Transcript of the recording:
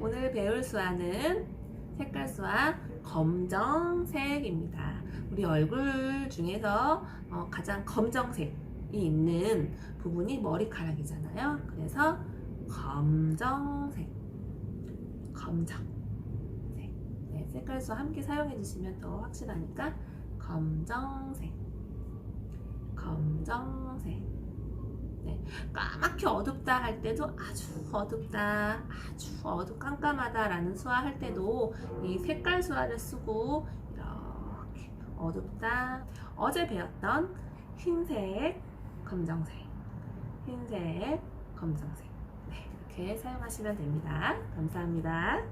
오늘 배울 수화는 색깔 수화 검정색입니다. 우리 얼굴 중에서 어, 가장 검정색이 있는 부분이 머리카락이잖아요. 그래서 검정색, 검정색. 네, 색깔 수화 함께 사용해 주시면 더 확실하니까 검정색, 검정색. 네, 까맣게 어둡다 할 때도 아주 어둡다, 아주 어둡 깜깜하다라는 수화 할 때도 이 색깔 수화를 쓰고 이렇게 어둡다. 어제 배웠던 흰색, 검정색, 흰색, 검정색. 네, 이렇게 사용하시면 됩니다. 감사합니다.